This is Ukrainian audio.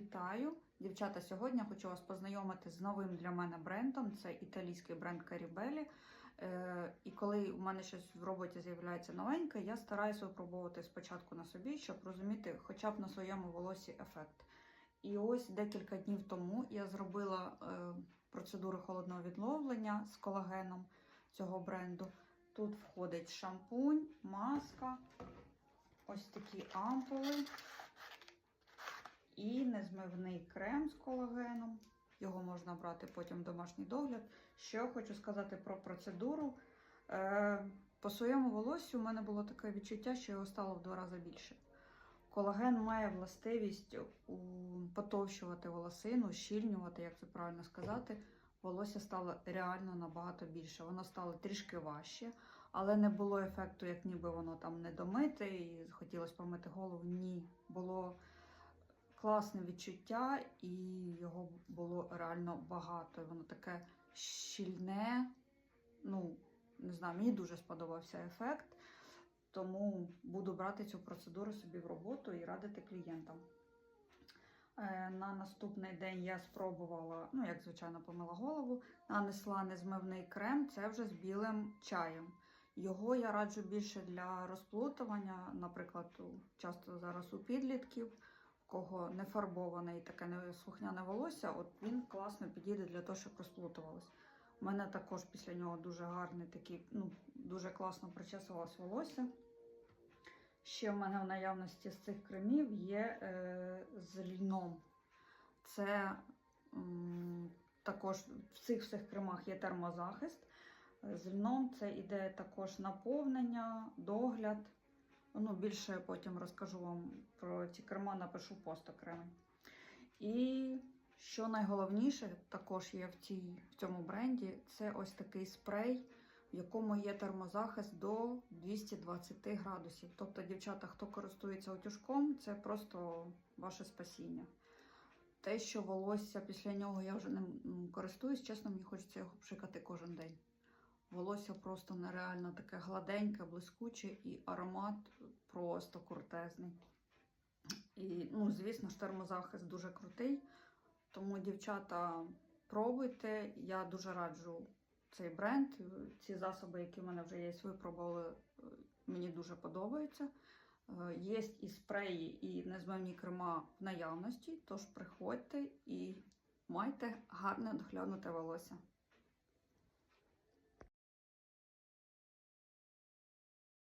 Вітаю! Дівчата, сьогодні хочу вас познайомити з новим для мене брендом. Це італійський бренд Caribelli. Е, і коли у мене щось в роботі з'являється новеньке, я стараюся випробовувати спочатку на собі, щоб розуміти хоча б на своєму волосі ефект. І ось декілька днів тому я зробила е, процедуру холодного відновлення з колагеном цього бренду. Тут входить шампунь, маска, ось такі ампули і незмивний крем з колагеном. Його можна брати потім в домашній догляд. Що хочу сказати про процедуру. Е, по своєму волосю у мене було таке відчуття, що його стало в два рази більше. Колаген має властивість потовщувати волосину, щільнювати, як це правильно сказати. Волосся стало реально набагато більше. Воно стало трішки важче, але не було ефекту, як ніби воно там не домите і хотілося помити голову. Ні, було класне відчуття, і його було реально багато. Воно таке щільне. Ну, не знаю, мені дуже сподобався ефект. Тому буду брати цю процедуру собі в роботу і радити клієнтам. Е, На наступний день я спробувала, ну, як звичайно, помила голову, нанесла незмивний крем, це вже з білим чаєм. Його я раджу більше для розплутування, наприклад, часто зараз у підлітків, кого не фарбоване і таке не слухняне волосся, от він класно підійде для того, щоб розплутувалось. У мене також після нього дуже гарний такий, ну, дуже класно причесувалось волосся. Ще в мене в наявності з цих кремів є е, з льном. Це м, також в цих всіх кремах є термозахист. З льном це іде також наповнення, догляд. Ну, більше потім розкажу вам про ці крема, напишу пост окремо. І що найголовніше також є в, цій, в цьому бренді, це ось такий спрей, в якому є термозахист до 220 градусів. Тобто, дівчата, хто користується утюжком, це просто ваше спасіння. Те, що волосся після нього я вже м, користуюсь, чесно, мені хочеться його пшикати кожен день. Волосся просто нереально таке гладеньке, блискуче і аромат просто крутезний. І, ну, звісно ж, термозахист дуже крутий. Тому, дівчата, пробуйте. Я дуже раджу цей бренд. Ці засоби, які в мене вже є, випробували, е, мені дуже подобаються. Е, Є і спреї, і незмивні крема в наявності, тож приходьте і майте гарне доглянуте волосся.